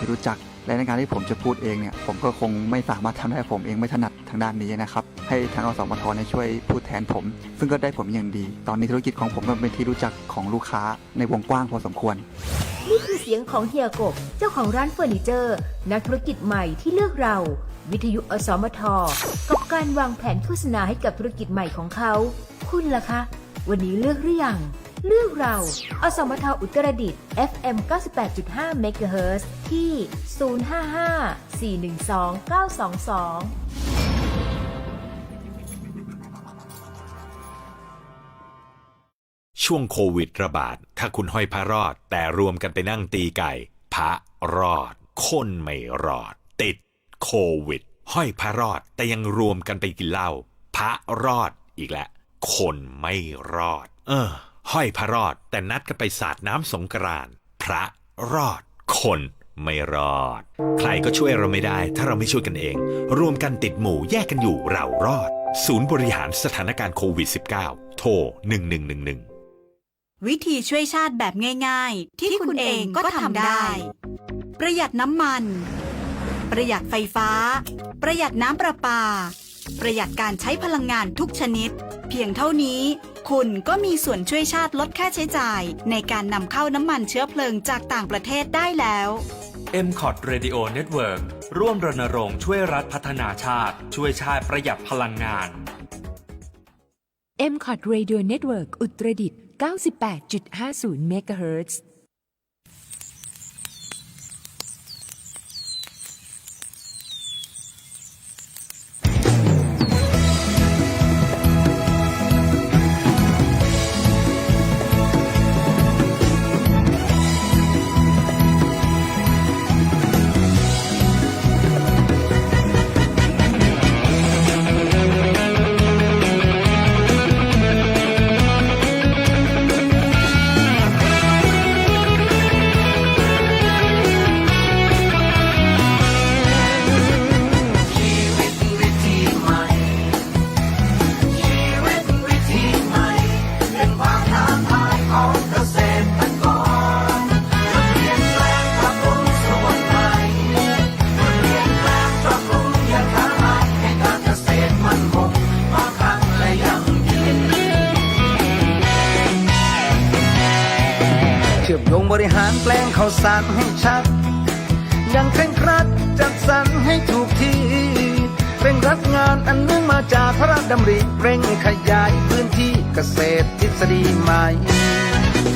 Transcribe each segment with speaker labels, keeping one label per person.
Speaker 1: ที่รู้จัก และในการที่ผมจะพูดเองเนี่ยผมก็คงไม่สามารถทำได้ผมเองไม่ถนัดทางด้านนี้นะครับให้ทางอสมทช่วยพูดแทนผม ซึ่งก็ได้ผลอย่างดี ตอนนี้ธุรกิจของผมก็เป็นที่รู้จักของลูกค้าในวงกว้างพอสมควร
Speaker 2: นี่คือเสียงของเฮียกบเจ้าของร้านเฟอร์นิเจอร์ นักธุรกิจใหม่ที่เลือกเรา วิทยุอสมทกับการวางแผนโฆษณาให้กับธุรกิจใหม่ของเขา คุณล่ะคะ วันนี้เลือกหรือยัง เลือกเรา อสมทอุตรดิตถ์ FM 98.5 MHz ที่ 055 412 922
Speaker 3: ช่วงโควิดระบาด ถ้าคุณห้อยพระรอด แต่รวมกันไปนั่งตีไก่ พระรอด คนไม่รอด ติดโควิด ห้อยพระรอด แต่ยังรวมกันไปกินเหล้าพระรอดอีกแล้วคนไม่รอด เออ ห้อยพระรอด แต่นัดกันไปสาดน้ำสงกรานต์พระรอด คนไม่รอด ใครก็ช่วยเราไม่ได้ ถ้าเราไม่ช่วยกันเอง รวมกันติดหมู่แยกกันอยู่เรารอด ศูนย์บริหารสถานการณ์โควิด -19 โทร 1111
Speaker 4: วิธีช่วยชาติแบบง่าย ๆ ที่คุณเองก็ทำได้ ประหยัดน้ำมัน ประหยัดไฟฟ้า ประหยัดน้ำประปา ประหยัดการใช้พลังงานทุกชนิด เพียงเท่านี้ คุณก็มีส่วนช่วยชาติลดค่าใช้จ่าย ในการนำเข้าน้ำมันเชื้อเพลิงจากต่างประเทศได้แล้ว
Speaker 5: m c o t Radio Network ร่วมรณรงค์ช่วยรัฐพัฒนาชาติ ช่วยชาติประหยัดพลังงาน
Speaker 6: m c o t Radio Network อุตรดิตถ์98.50 MHz
Speaker 7: ข้าวสารให้ชัด ยังเคร่งครัดจัดสรรให้ถูกที่ เร่งรัดงานอันเนื่องมาจากพระราชดำริเร่งขยายพื้นที่เกษตรทฤษฎีใหม่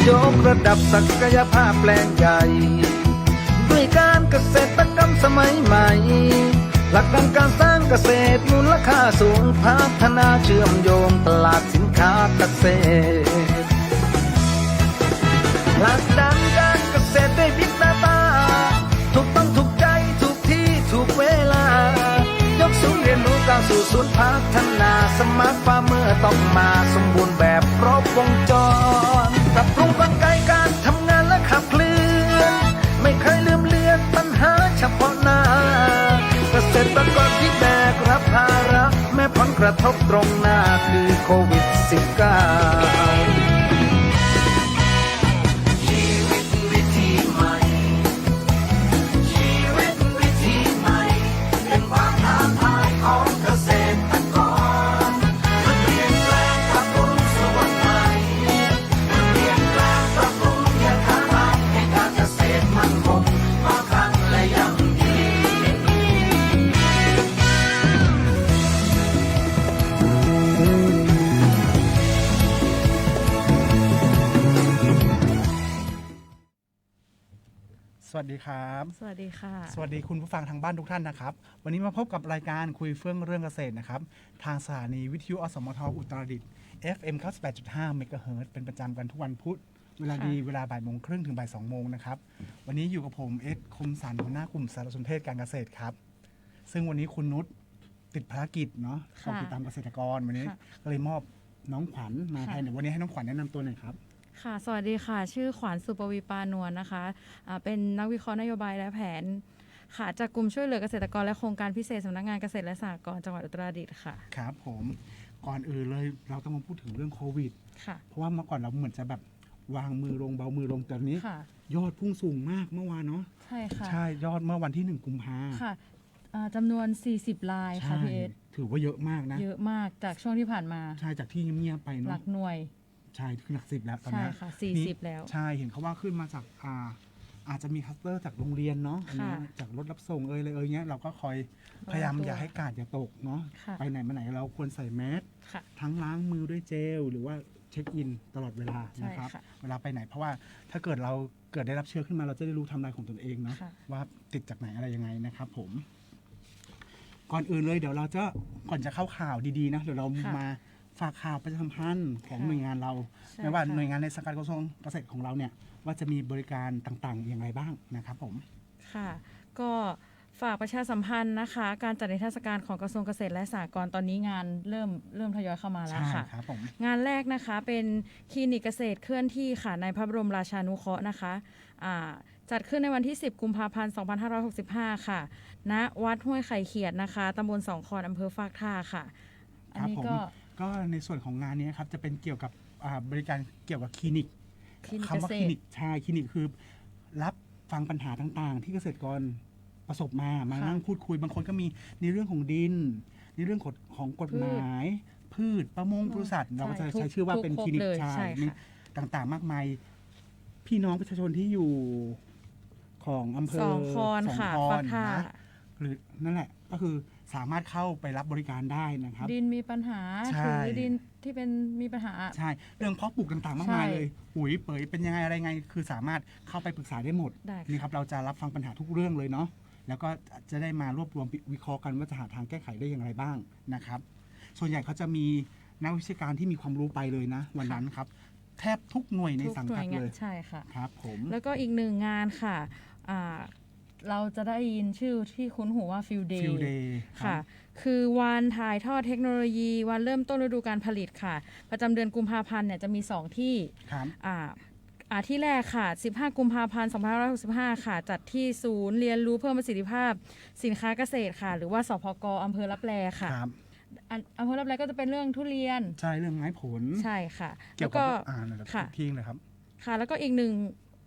Speaker 7: ยกระดับศักยภาพแปลงใหญ่ ด้วยการเกษตรกรรมสมัยใหม่ หลักการการสร้างเกษตรมูลค่าสูงพัฒนาเชื่อมโยงตลาดสินค้าเกษตรลักดัน ก้าวสู่ศูนย์พัฒนาสมาร์ทฟาร์มเมอร์ต้องมาสมบูรณ์แบบครบวงจรปรับปรุงกลไกการทำงานและขับเคลื่อน ไม่เคยลืมเลือนปัญหาเฉพาะหน้า เกษตรกรที่แบกรับภาระ แม้ผลกระทบตรงหน้าคือโควิด -19
Speaker 8: วัสดีครับ
Speaker 9: สวัสดีค่ะ
Speaker 8: สวัสดีคุณผู้ฟังทางบ้านทุกท่านนะครับ วันนี้มาพบกับรายการคุยเฟื่องเรื่องเกษตรนะครับ ทางสถานีวิทยุอสมทอุตรดิตถ์ FM 98.5 MHz เป็นประจำกันทุกวันพุธ เวลาดีเวลาบ่ายโมงครึ่งถึงบ่ายสองโมงนะครับ วันนี้อยู่กับผมเอ็ดคมสันหัวหน้ากลุ่มสารสนเทศการเกษตรครับ ซึ่งวันนี้คุณนุชติดภารกิจเนาะ
Speaker 9: ค่ะ
Speaker 8: ต้องติดตามเกษตรกรวันนี้
Speaker 9: ค่ะ
Speaker 8: ก็เลยมอบน้องขวัญมา
Speaker 9: ค่ะ
Speaker 8: แทนเดี๋ยววันนี้ให้น้องขวัญแนะนำตัวหน่อยครับ
Speaker 9: ค่ะ สวัสดีค่ะ ชื่อขวัญสุปวีปานวลนะคะอ่าเป็นนักวิเคราะห์นโยบายและแผน ค่ะ จากกลุ่มช่วยเหลือเกษตรกรและโครงการพิเศษสำนักงานเกษตรและสหกรณ์จังหวัดอุตรดิตถ์ค่ะ
Speaker 8: ครับ ผม ก่อนอื่นเลยเราต้องมาพูดถึงเรื่องโควิด
Speaker 9: ค่ะ
Speaker 8: เพราะว่าเมื่อก่อนเราเหมือนจะแบบวางมือลงเบามือลงแต่นี้
Speaker 9: ค่ะ
Speaker 8: ยอดพุ่งสูงมากเมื่อวานเนาะ
Speaker 9: ใช่ค่ะ
Speaker 8: ใช่ ยอดเมื่อวันที่หนึ่งกุมภา
Speaker 9: ค่ะอ่าจำนวน 40 ลายค่ะ
Speaker 8: ใช่
Speaker 9: พี่เอส
Speaker 8: ถือว่าเยอะมากนะ
Speaker 9: เยอะมากจากช่วงที่ผ่านมา
Speaker 8: ใช่ จากที่เงียบๆไป
Speaker 9: หลั
Speaker 8: เนาะ
Speaker 9: กหน่วย
Speaker 8: ใช่ขึ้นหลักสิบแล้วตอน
Speaker 9: ใช่
Speaker 8: นี้
Speaker 9: ค่ะ
Speaker 8: นี่
Speaker 9: 40แล้ว
Speaker 8: ใช่เห็นเขาว่าขึ้นมาจากอ่าอาจจะมีคัสเตอร์จากโรงเรียนเนาะอันนี้
Speaker 9: ค่ะ
Speaker 8: จากรถรับส่งเอยเลยเอยเนี้ยเราก็คอย
Speaker 9: ระวัง
Speaker 8: พยายาม
Speaker 9: ตัว
Speaker 8: อย่าให้กาดอย่าตกเนาะ
Speaker 9: ค่ะ
Speaker 8: ไปไหนมาไหนเราควรใส่แมส
Speaker 9: ค่ะ
Speaker 8: ทั้งล้างมือด้วยเจล หรือว่าเช็คอินตลอดเวลา
Speaker 9: ใช่
Speaker 8: นะครับ
Speaker 9: ค่ะ
Speaker 8: เวลาไปไหนเพราะว่าถ้าเกิดเราเกิดได้รับเชื้อขึ้นมาเราจะได้รู้ไทำลายของตนเองเนาะ
Speaker 9: ค่ะ
Speaker 8: ว่าติดจากไหนอะไรยังไงนะครับผม ก่อนอื่นเลยเดี๋ยวเราจะก่อนจะเข้าข่าวดีๆนะเดี๋ยวเรา
Speaker 9: ค่ะ
Speaker 8: มา ฝากข่าวประชาสัมพันธ์ของ
Speaker 9: ค่ะ
Speaker 8: หน่วยงานเรา
Speaker 9: ใช่
Speaker 8: ไม่ว่า
Speaker 9: ค่ะ
Speaker 8: หน่วยงานในสังกัดกระทรวงเกษตรของเราเนี่ยว่าจะมีบริการต่างๆอย่างไรบ้างนะครับผม
Speaker 9: ค่ะ ก็ฝากประชาสัมพันธ์นะคะ การจัดนิทรรศการของกระทรวงเกษตรและสหกรณ์ตอนนี้งานเริ่มเริ่มทยอยเข้ามาแล้ว
Speaker 8: ใช่
Speaker 9: ค่ะ
Speaker 8: ครับผม
Speaker 9: งานแรกนะคะเป็นคลินิกเกษตรเคลื่อนที่ค่ะในพระบรมราชานุเคราะห์นะคะอ่าจัดขึ้นในวันที่ 10 กุมภาพันธ์ 2565 ค่ะ ณ วัดห้วยไข่เขียดนะคะตำบลสองคอนอำเภอฟากท่าค่ะ อันนี้
Speaker 8: ครับผม
Speaker 9: ก็
Speaker 8: ก็ในส่วนของงานนี้ครับจะเป็นเกี่ยวกับอ่าบริการเกี่ยวกับคลินิก
Speaker 9: คลินิก
Speaker 8: คำว่า
Speaker 9: เกษตร
Speaker 8: คลินิกใช่คลินิกคือ รับฟังปัญหาต่างๆ ที่เกษตรกรประสบมามา
Speaker 9: ค่ะ
Speaker 8: นั่งพูดคุยบางคนก็มีในเรื่องของดิน ในเรื่องของของกฎหมาย พืชประมงปศุสัตว์เราก็จะ
Speaker 9: ทุก
Speaker 8: ใช้ชื่อว่า
Speaker 9: ทุก
Speaker 8: เป็น
Speaker 9: ครบ
Speaker 8: คลินิก
Speaker 9: เลย
Speaker 8: ใช่
Speaker 9: ใช่
Speaker 8: มี
Speaker 9: ค่ะ
Speaker 8: ต่างๆมากมาย พี่น้องประชาชนที่อยู่ของอำเภอ
Speaker 9: สองคอน
Speaker 8: สอง
Speaker 9: ค่ะ
Speaker 8: คอ
Speaker 9: ฟานกท่า
Speaker 8: นะ หรือนั่นแหละก็คือ สามารถเข้าไปรับบริการได้นะครับ
Speaker 9: ดินมีปัญหา
Speaker 8: ใช่
Speaker 9: หรือดินที่เป็นมีปัญหา
Speaker 8: ใช่ เรื่องเพาะปลูกต่างๆ มากมาย
Speaker 9: ใช่
Speaker 8: เลยปุ๋ยเป๋ยเป็นยังไงอะไรไง คือสามารถเข้าไปปรึกษาได้หมด
Speaker 9: ได้ค่ะ
Speaker 8: นี่ครับเราจะรับฟังปัญหาทุกเรื่องเลยเนาะแล้วก็จะได้มารวบรวมวิเคราะห์กันว่าจะหาทางแก้ไขได้อย่างไรบ้างนะครับ ส่วนใหญ่เขาจะมีนักวิชาการที่มีความรู้ไปเลยนะ วันนั้นครับ แทบทุกหน่วยใน
Speaker 9: ทุก
Speaker 8: สัง
Speaker 9: หน่
Speaker 8: กั
Speaker 9: ว
Speaker 8: ด
Speaker 9: ยงา
Speaker 8: เล
Speaker 9: น
Speaker 8: ย
Speaker 9: ใช่ค่ะ
Speaker 8: ครับผม
Speaker 9: แล้วก็อีกหนึ่งงานค่ะอ่า เราจะได้ยินชื่อที่คุ้นหูว่าฟิลเด
Speaker 8: ฟิล
Speaker 9: ย์
Speaker 8: เดย์
Speaker 9: ค่ะ คือวันถ่ายทอดเทคโนโลยี วันเริ่มต้นฤดูการผลิตค่ะ ประจำเดือนกุมภาพันธ์เนี่ยจะมี 2 ที่
Speaker 8: ครับ
Speaker 9: อ่าอ่าที่แรกค่ะ 15 กุมภาพันธ์ 2565 ค่ะ จัดที่ศูนย์เรียนรู้เพิ่มประสิทธิภาพ สินค้าเกษตรค่ะ หรือว่าสพกอำเภอรับแลค่ะ
Speaker 8: ครับ
Speaker 9: อันอำเภอรับแลก็จะเป็นเรื่องทุเรียน
Speaker 8: ใช่เรื่องไม้ผล
Speaker 9: ใช่ค่ะ
Speaker 8: เกี่
Speaker 9: แล้
Speaker 8: ยว
Speaker 9: ว
Speaker 8: กั
Speaker 9: ก็
Speaker 8: บอ่านั่นแหละ
Speaker 9: ค่ะ
Speaker 8: ทิ้งเลยครับ
Speaker 9: ค่ะแล้วก็อีกหนึ่ง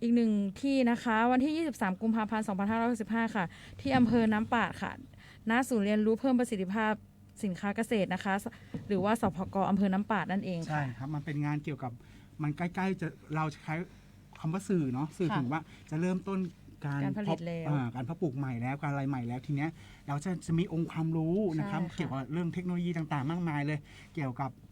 Speaker 9: อีกหนึ่งที่นะคะ วันที่ 23 กุมภาพันธ์ 2565 ค่ะ ที่อำเภอน้ำปาดค่ะณศูนย์เรียนรู้เพิ่มประสิทธิภาพสินค้าเกษตรนะคะ หรือว่าสพกอำเภอน้ำปาดนั่นเอง
Speaker 8: ใช่
Speaker 9: ค่ะ
Speaker 8: ครับ มันเป็นงานเกี่ยวกับมันใกล้ๆจะเราใช้คำว่าสื่อเนาะสื่อ
Speaker 9: ค่ะ
Speaker 8: ถึงว่าจะเริ่มต้นการ
Speaker 9: การผลิต
Speaker 8: เพาะ
Speaker 9: แล้ว
Speaker 8: อ่าการเพาะปลูกใหม่แล้วการอะไรใหม่แล้วทีเนี้ยเราจะจะมีองค์ความรู้นะครับ
Speaker 9: ใช่ค่ะ
Speaker 8: เกี่ยวกับเรื่องเทคโนโลยีต่างๆ มากมายเลย เกี่ยวกับอ่า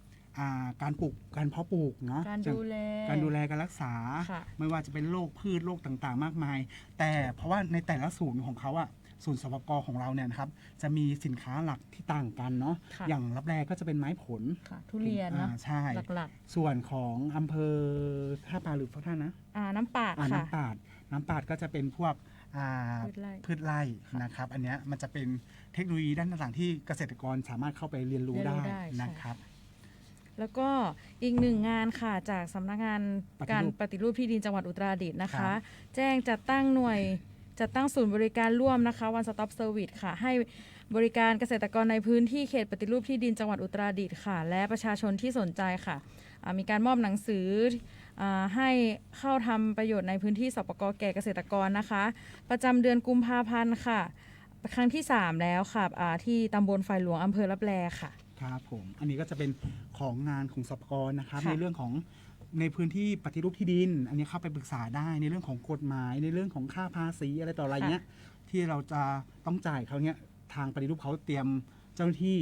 Speaker 8: การปลูกการเพาะปลูกเนาะ
Speaker 9: การดูแล
Speaker 8: การดูแลการรักษา
Speaker 9: ค่ะ
Speaker 8: ไม่ว่าจะเป็นโรคพืชโรคต่างๆ มากมาย แต่เพราะว่าในแต่ละศูนย์ของเขาอะศูนย์สปกของเราเนี่ยนะครับจะมีสินค้าหลักที่ต่างกันเนาะ
Speaker 9: ค่ะ
Speaker 8: อย่างรับแรก็จะเป็นไม้ผล
Speaker 9: ค่ะทุเรียนเนาะ
Speaker 8: อ่าใช่
Speaker 9: หลัก
Speaker 8: ส่วนของอำเภอท่าปลาหรือพักท่านะ
Speaker 9: ๆอ่าน้ำปาด
Speaker 8: อ่า
Speaker 9: ค่ะ
Speaker 8: น้ำปาดน้ำปาดก็จะเป็นพวกอ่า
Speaker 9: พืชไร่
Speaker 8: พืชไร่นะครับ อันเนี้ยมันจะเป็นเทคโนโลยีด้านต่างๆที่เกษตรกรสามารถเข้าไปเรียนรู้
Speaker 9: เรียนรู้
Speaker 8: ได้
Speaker 9: ได้ใช่
Speaker 8: นะครับ
Speaker 9: แล้วก็อีกหนึ่งงานค่ะจากสำนักงาน
Speaker 8: ปฏิรูป
Speaker 9: การปฏิรูปที่ดินจังหวัดอุตรดิตถ์นะ
Speaker 8: ครั
Speaker 9: คะ
Speaker 8: บ
Speaker 9: แจ้งจัดตั้งหน่วยจัดตั้งศูนย์บริการร่วมนะคะ One Stop Service ค่ะ ให้บริการเกษตรกรในพื้นที่เขตปฏิรูปที่ดินจังหวัดอุตรดิตถ์ค่ะ และประชาชนที่สนใจค่ะอ่ามีการมอบหนังสืออาให้เข้าทำประโยชน์ในพื้นที่สปกแก่เกษตรกรนะคะ ประจำเดือนกุมภาพันธ์ค่ะ ครั้งที่ 3 แล้วค่ะอ่าที่ตำบลไฟหลวงอำเภอรับแลค่ะ
Speaker 8: ครับผมอันนี้ก็จะเป็นของงานของสปกรนะครับ
Speaker 9: ค่ะ
Speaker 8: ในเรื่องของในพื้นที่ปฏิรูปที่ดิน อันนี้เข้าไปปรึกษาได้ในเรื่องของกฎหมาย ในเรื่องของค่าภาษีอะไรต่ออะไรเงี้ยที่เราจะต้องจ่ายเขาเนี้ยทางปฏิรูปเขาเตรียมเจ้าหน้าที่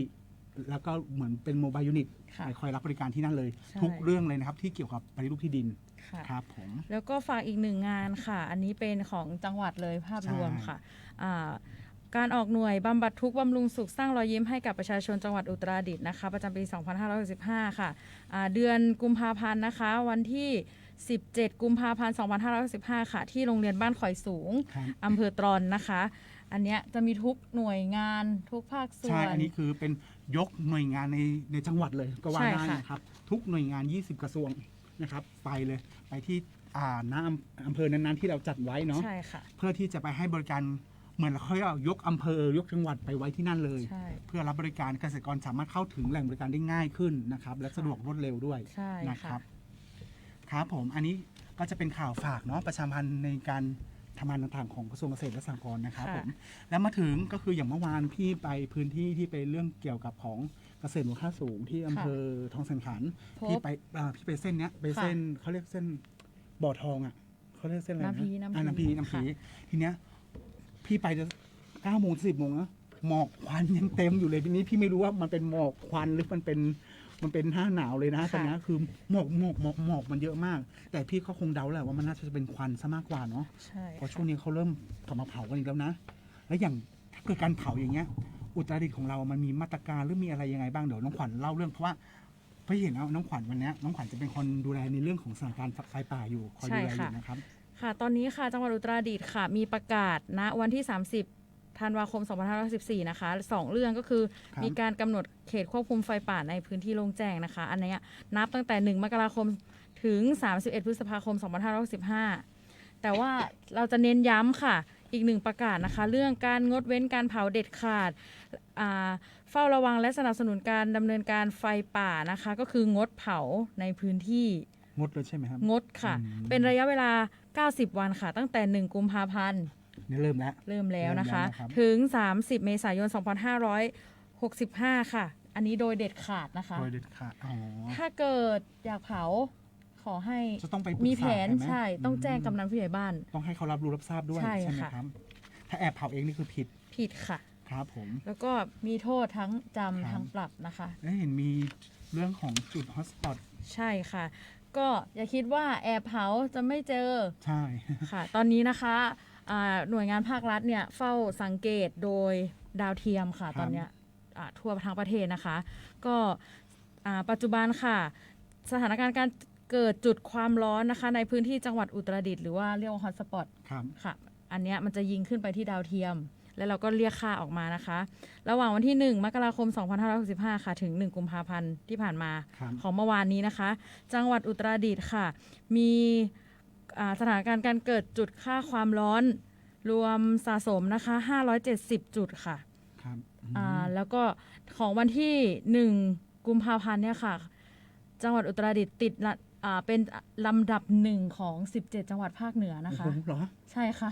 Speaker 8: แล้วก็เหมือนเป็นโมบายยูนิต
Speaker 9: ค่ะ
Speaker 8: ไปคอยรับบริการที่นั่นเลย
Speaker 9: ใช่
Speaker 8: ทุกเรื่องเลยนะครับที่เกี่ยวกับปฏิรูปที่ดิน
Speaker 9: ค่ะ
Speaker 8: ครับผม
Speaker 9: แล้วก็ฝากอีกหนึ่งงานค่ะ อันนี้เป็นของจังหวัดเลยภาพรวม
Speaker 8: ใช่
Speaker 9: ค่ะอ่า การออกหน่วยบำบัดทุกข์บำรุงสุขสร้างรอยยิ้มให้กับประชาชนจังหวัดอุตรดิตถ์นะคะประจำปี 2565 ค่ะอ่าเดือนกุมภาพันธ์นะคะ วันที่ 17 กุมภาพันธ์ 2565 ค่ะ ที่โรงเรียนบ้านข่อยสูง
Speaker 8: ครับ
Speaker 9: อำเภอตรอนนะคะ อันเนี้ยจะมีทุกหน่วยงานทุกภาคส่ว
Speaker 8: ใช่
Speaker 9: น
Speaker 8: อันนี้คือเป็นยกหน่วยงานในในจังหวัดเลยก็ว่า
Speaker 9: ใช่
Speaker 8: ได้
Speaker 9: ค่ะ
Speaker 8: นะครับ ทุกหน่วยงาน 20 กระทรวงนะครับ ไปเลยไปที่อ่าหน้าอำอำเภอนั้นๆที่เราจัดไว้เนาะ
Speaker 9: ใช่ค่ะ
Speaker 8: เพื่อที่จะไปให้บริการ เหมือนเขาเรียกว่ายกอำเภอยกจังหวัดไปไว้ที่นั่นเลย
Speaker 9: ใช่
Speaker 8: เพื่อรับบริการเกษตรกรสามารถเข้าถึงแหล่งบริการได้ง่ายขึ้นนะครับและ
Speaker 9: ค่ะ
Speaker 8: สะดวกรวดเร็วด้วย
Speaker 9: ใช่
Speaker 8: นะค
Speaker 9: ค่ะ
Speaker 8: รับครับผมอันนี้ก็จะเป็นข่าวฝากเนาะประชาสัมพันธ์ในการทำงานต่างๆของกระทรวงเกษตรและสหกรณ์นะครับ
Speaker 9: ค่ะ
Speaker 8: ผมแล้วมาถึงก็คืออย่างเมื่อวานพี่ไปพื้นที่ที่ไปเรื่องเกี่ยวกับของเกษตรมูลค่าสูงที่อำเภอทองสันขัน
Speaker 9: พบ
Speaker 8: พี่ไปอ่าพี่ไปเส้นเนี้ยไป
Speaker 9: ค่ะ
Speaker 8: เส้นเขาเรียกเส้นบ่อทองอะเขาเรียกเส้นอะไระ
Speaker 9: น้ำพีน้ำพี
Speaker 8: อ่าน้ำพีน้ำพี
Speaker 9: ค่ะ
Speaker 8: ทีเนี้ย พี่ไปจะเก้าโมงสิบโมงนะหมอกควันยังเต็มอยู่เลยทีนี้พี่ไม่รู้ว่ามันเป็นหมอกควันหรือมันเป็นมันเป็นหน้าหนาวเลยนะ
Speaker 9: ค่ะ
Speaker 8: ตอนนี้คือหมอกหมอกหมอกหมอกมันเยอะมาก แต่พี่ก็คงเดาแหละว่ามันน่าจะเป็นควันซะมากกว่าเนาะ
Speaker 9: ใช่
Speaker 8: เพราะช่วงนี้เขาเริ่มกลับมาเผากันอีกแล้วนะ แล้วอย่างถ้าเกิดการเผาอย่างเงี้ย อุตรดิตถ์ของเรามันมีมาตรการหรือมีอะไรยังไงบ้างเดี๋ยวน้องขวัญเล่าเรื่องเพราะว่าพี่เห็นแล้วน้องขวัญวันเนี้ยน้องขวัญจะเป็นคนดูแลในเรื่องของสถานการณ์ไฟป่าอยู่คอยดูแลอยู่นะครับ
Speaker 9: ค่ะ ตอนนี้ค่ะ จังหวัดอุตรดิตถ์ค่ะ มีประกาศณวันที่ 30 ธันวาคม 2514นะคะสองเรื่องก็คือ
Speaker 8: ครับ
Speaker 9: มีการกำหนดเขตควบคุมไฟป่าในพื้นที่โล่งแจ้งนะคะ อันเนี้ยนับตั้งแต่ 1 มกราคมถึง 31 พฤษภาคม 2515แต่ว่าเราจะเน้นย้ำค่ะ อีกหนึ่งประกาศนะคะ เรื่องการงดเว้นการเผาเด็ดขาดอ่าเฝ้าระวังและสนับสนุนการดำเนินการไฟป่านะคะ ก็คืองดเผาในพื้นที่
Speaker 8: งดเลยใช่ไหมครับ
Speaker 9: งดค่ะ
Speaker 8: อืม
Speaker 9: เป็นระยะเวลา 90 วันค่ะ ตั้งแต่ 1 กุมภาพันธ์
Speaker 8: นี่เริ่มแล้ว
Speaker 9: เริ่มแล้วนะคะ
Speaker 8: เริ่มแล้วนะครับ
Speaker 9: ถึง 30 เมษายน 2565 ค่ะ อันนี้โดยเด็ดขาดนะคะ
Speaker 8: โดยเด็ดขาดอ๋อ
Speaker 9: ถ้าเกิดอยากเผาขอให้
Speaker 8: จะต้องไปปรึกษา
Speaker 9: มีแผน
Speaker 8: กันไหม
Speaker 9: ใช่ต้องแจ้ง
Speaker 8: อืม
Speaker 9: กำนันผู้ใหญ่บ้าน
Speaker 8: ต้องให้เขารับรู้รับทราบด้วย
Speaker 9: ใช่
Speaker 8: ใช่ไหม
Speaker 9: ค่ะ
Speaker 8: ครับ ถ้าแอบเผาเองนี่คือผิด
Speaker 9: ผิดค่ะ
Speaker 8: ครับผม
Speaker 9: แล้วก็มีโทษทั้งจำ
Speaker 8: ครับ
Speaker 9: ทั้งปรับนะคะ
Speaker 8: แล้วเห็นมีเรื่องของจุดฮอตสปอต
Speaker 9: ใช่ค่ะ ก็อย่าคิดว่าแอบเผาจะไม่เจอ
Speaker 8: ใช่
Speaker 9: ค่ะ ตอนนี้นะคะอ่าหน่วยงานภาครัฐเนี่ยเฝ้าสังเกตโดยดาวเทียมค่ะ
Speaker 8: ครับ
Speaker 9: ตอนเนี้ยอ่าทั่วทั้งประเทศนะคะ ก็อ่าปัจจุบันค่ะ สถานการณ์การเกิดจุดความร้อนนะคะ ในพื้นที่จังหวัดอุตรดิตถ์หรือว่าเรียกว่าฮอตสปอต
Speaker 8: ครับ
Speaker 9: ค่ะ อันเนี้ยมันจะยิงขึ้นไปที่ดาวเทียม แล้วเราก็เรียกค่าออกมานะคะ ระหว่างวันที่ 1 มกราคม 2565 ค่ะ ถึง 1 กุมภาพันธ์ที่ผ่านมา
Speaker 8: ครับ
Speaker 9: ของเมื่อวานนี้นะคะ จังหวัดอุตรดิตถ์ค่ะ มีอ่าสถานการณ์การเกิดจุดค่าความร้อนรวมสะสมนะคะ 570 จุดค่ะ
Speaker 8: ครับ
Speaker 9: อ่าแล้วก็ของวันที่ 1 กุมภาพันธ์เนี่ยค่ะ จังหวัดอุตรดิตถ์ติดละอ่าเป็นลำดับหนึ่งของ 17 จังหวัดภาคเหนือนะคะ
Speaker 8: โอ้โหเหรอ
Speaker 9: ใช่ค่ะ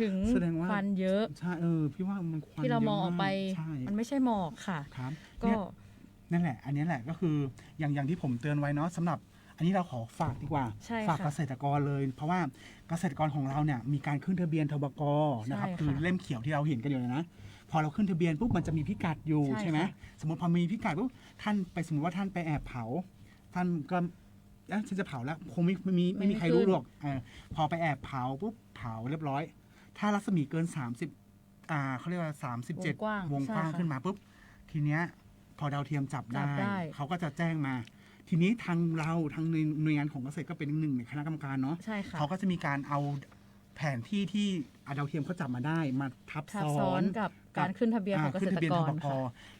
Speaker 9: ถึง
Speaker 8: แสดงว่า
Speaker 9: ควันเยอะ
Speaker 8: ใช่เออพี่ว่ามันควัน
Speaker 9: ที่เรามองออกไป
Speaker 8: เยอะากใช่
Speaker 9: มันไม่ใช่หมอกค่ะ
Speaker 8: ครับ
Speaker 9: ก็
Speaker 8: เนี่ย นั่นแหละ อันนี้แหละก็คืออย่างอย่างที่ผมเตือนไว้เนาะสำหรับ อันนี้เราขอฝากดีกว่า
Speaker 9: ใช่
Speaker 8: ฝาก
Speaker 9: ค่ะ
Speaker 8: เกษตรกรเลย เพราะว่าเกษตรกรของเราเนี่ยมีการขึ้นทะเบียนทบกนะครับ
Speaker 9: ใช่ค่ะ
Speaker 8: คือเล่มเขียวที่เราเห็นกันอยู่เลยนะ พอเราขึ้นทะเบียนปุ๊บมันจะมีพิกัดอยู่
Speaker 9: ใช่
Speaker 8: ใช่ไหม
Speaker 9: ค่ะ
Speaker 8: สมมติพอมีพิกัดปุ๊บท่านไปสมมติว่าท่านไปแอบเผา ท่านก็เอ๊ะฉันจะเผาแล้วคงไม่ไม่มีไม่มีใครรู้หรอกเออพอไปแอบเผาปุ๊บเผาเรียบร้อย ถ้ารัศมีเกิน 30อ่าเขาเรียกว่า 37
Speaker 9: วงกว้าง
Speaker 8: วง
Speaker 9: ใช่
Speaker 8: กว้าง
Speaker 9: ค่ะ
Speaker 8: ขึ้นมาปุ๊บ ทีเนี้ยพอดาวเทียมจับ
Speaker 9: จั
Speaker 8: ได้
Speaker 9: บได้
Speaker 8: เขาก็จะแจ้งมา ทีนี้ทางเราทางหน่วยงานของเกษตรก็เป็นหนึ่งในคณะกรรมการเนาะ
Speaker 9: ใช่ค่ะ
Speaker 8: เขาก็จะมีการเอาแผนที่ที่อะดาวเทียมเขาจับมาได้มาทับ
Speaker 9: ทับ
Speaker 8: ซ้
Speaker 9: ซ้
Speaker 8: อ
Speaker 9: อนนกับการขึ้นทะเบียนของเก
Speaker 8: ขึ้
Speaker 9: ษ
Speaker 8: น
Speaker 9: ต
Speaker 8: ทะ
Speaker 9: ร
Speaker 8: เบียน
Speaker 9: ก
Speaker 8: ท
Speaker 9: ร
Speaker 8: บก
Speaker 9: ค่ะ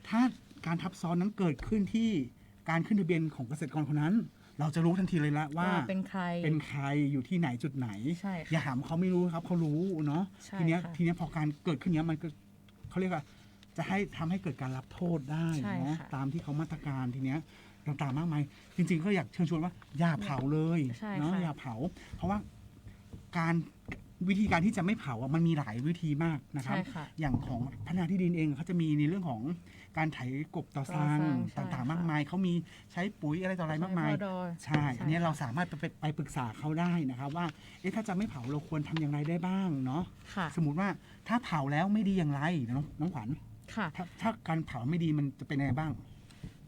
Speaker 8: ถ้าการทับซ้อนนั้นเกิดขึ้นที่การขึ้นทะเบียนของเกษตรกรคนนั้น เราจะรู้ทันทีเลยละว่า
Speaker 9: ว่าเป็นใคร
Speaker 8: เป็นใครอยู่ที่ไหนจุดไหน
Speaker 9: ใช่ค่ะ
Speaker 8: อย่าถามเขาไม่รู้ครับเขารู้เนาะ
Speaker 9: ใช่
Speaker 8: ทีเนี้ย
Speaker 9: ค่ะ
Speaker 8: ทีเนี้ยพอการเกิดขึ้นเนี้ยมันก็เขาเรียกว่าจะให้ทำให้เกิดการรับโทษได้
Speaker 9: ใช่
Speaker 8: เนาะ
Speaker 9: ค่ะ
Speaker 8: ตามที่เขามาตรการทีเนี้ยต่างๆมากมายจริง ๆ ก็อยากเชิญชวนว่าอย่าเผาเลย
Speaker 9: ใช่
Speaker 8: เนาะ
Speaker 9: ค่ะ
Speaker 8: อย่าเผา เพราะว่าการวิธีการที่จะไม่เผาอะมันมีหลายวิธีมากนะครับ
Speaker 9: ใช่ค่ะ
Speaker 8: อย่างของพัฒนาที่ดินเองเขาจะมีในเรื่องของ การไถกบต่อสร้าง
Speaker 9: ต่อสร้างใช่
Speaker 8: ต่างๆ
Speaker 9: ค่ะ
Speaker 8: มากมายเขามีใช้ปุ๋ยอะไรต่ออะไรมากมาย
Speaker 9: ใช้พอดอ
Speaker 8: ใช่อันนี้เราสามารถไปไปไปปรึกษาเขาได้นะครับ ว่าเอ๊ะถ้าจะไม่เผาเราควรทำอย่างไรได้บ้างเนาะ
Speaker 9: ค่ะ
Speaker 8: สมมติว่าถ้าเผาแล้วไม่ดีอย่างไรน้องน้องขวัญ
Speaker 9: ค่ะ
Speaker 8: ถ้าถ้าการเผาไม่ดีมันจะเป็นยังไงบ้าง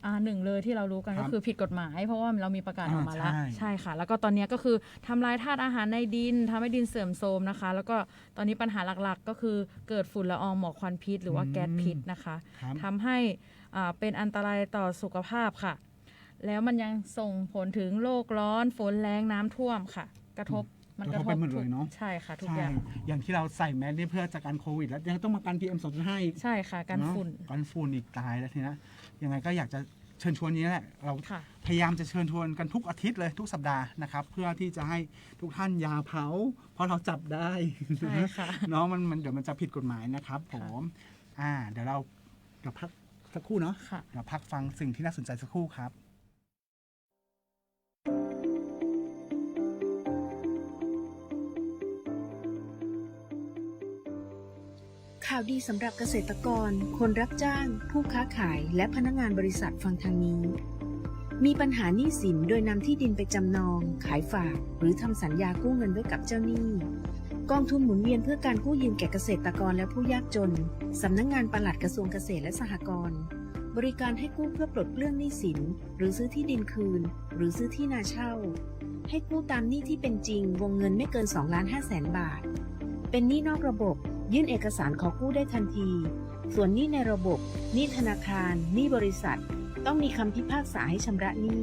Speaker 9: อ่าหนึ่งเลยที่เรารู้กัน
Speaker 8: ครั
Speaker 9: ก็
Speaker 8: บ
Speaker 9: คือผิดกฎหมาย เพราะว่าเรามีประกาศออกมาแล้ว
Speaker 8: อ่าใช่
Speaker 9: ใช่ค่ะ แล้วก็ตอนนี้ก็คือทำลายธาตุอาหารในดินทำให้ดินเสื่อมโทรมนะคะ แล้วก็ตอนนี้ปัญหาหลักๆ ก็คือเกิดฝุ่นละอองหมอกควันพิษ หรือว่าแก๊สพิษนะคะ
Speaker 8: ครับ
Speaker 9: ทำให้อ่าเป็นอันตรายต่อสุขภาพค่ะ แล้วมันยังส่งผลถึงโลกร้อนฝนแรงน้ำท่วมค่ะ กระทบ มันกระทบ
Speaker 8: กระทบไปหมดเลยเนอะ
Speaker 9: ใช่ค่ะทุก
Speaker 8: ใช่
Speaker 9: อย่าง
Speaker 8: อย่างที่เราใส่แมสนี่เพื่อจากการโควิด แล้วยังต้องมากัน PM 2.5อีก
Speaker 9: ใช่ค่ะการ
Speaker 8: เอะ
Speaker 9: ฝุ่น
Speaker 8: กันฝุ่นอีกตายแล้วทีนะยังไงก็อยากจะเชิญชวนนี้แหละเรา
Speaker 9: ค่ะ
Speaker 8: พยายามจะเชิญชวนกันทุกอาทิตย์เลยทุกสัปดาห์นะครับเพื่อที่จะให้ทุกท่านอยาเผา เพราะเราจับได้
Speaker 9: ใช่ค่ะ
Speaker 8: เนาะมันมันเดี๋ยวมันจะผิดกฎหมายนะครับผมอ่าเดี๋ยวเราเดี๋ยวพักสักครู่เนาะ
Speaker 9: ค่ะ
Speaker 8: เดี๋ยวพักฟังสิ่งที่น่าสนใจสักครู่ครับ
Speaker 10: ข่าวดีสำหรับเกษตรกร คนรับจ้าง ผู้ค้าขาย และพนักงานบริษัทฟังทางนี้ มีปัญหาหนี้สินโดยนำที่ดินไปจำนอง ขายฝาก หรือทำสัญญากู้เงินไว้กับเจ้าหนี้ กองทุนหมุนเวียนเพื่อการกู้ยืมแก่เกษตรกรและผู้ยากจนสำนักงงานปลัดกระทรวงเกษตรและสหกรณ์บริการให้กู้เพื่อปลดเปลื้องหนี้สิน หรือซื้อที่ดินคืน หรือซื้อที่นาเช่า ให้กู้ตามหนี้ที่เป็นจริง วงเงินไม่เกิน2ล้าน5แสนบาท เป็นหนี้นอกระบบ ยื่นเอกสารขอกู้ได้ทันที ส่วนหนี้ในระบบหนี้ธนาคารหนี้บริษัท ต้องมีคำพิพากษาให้ชำระหนี้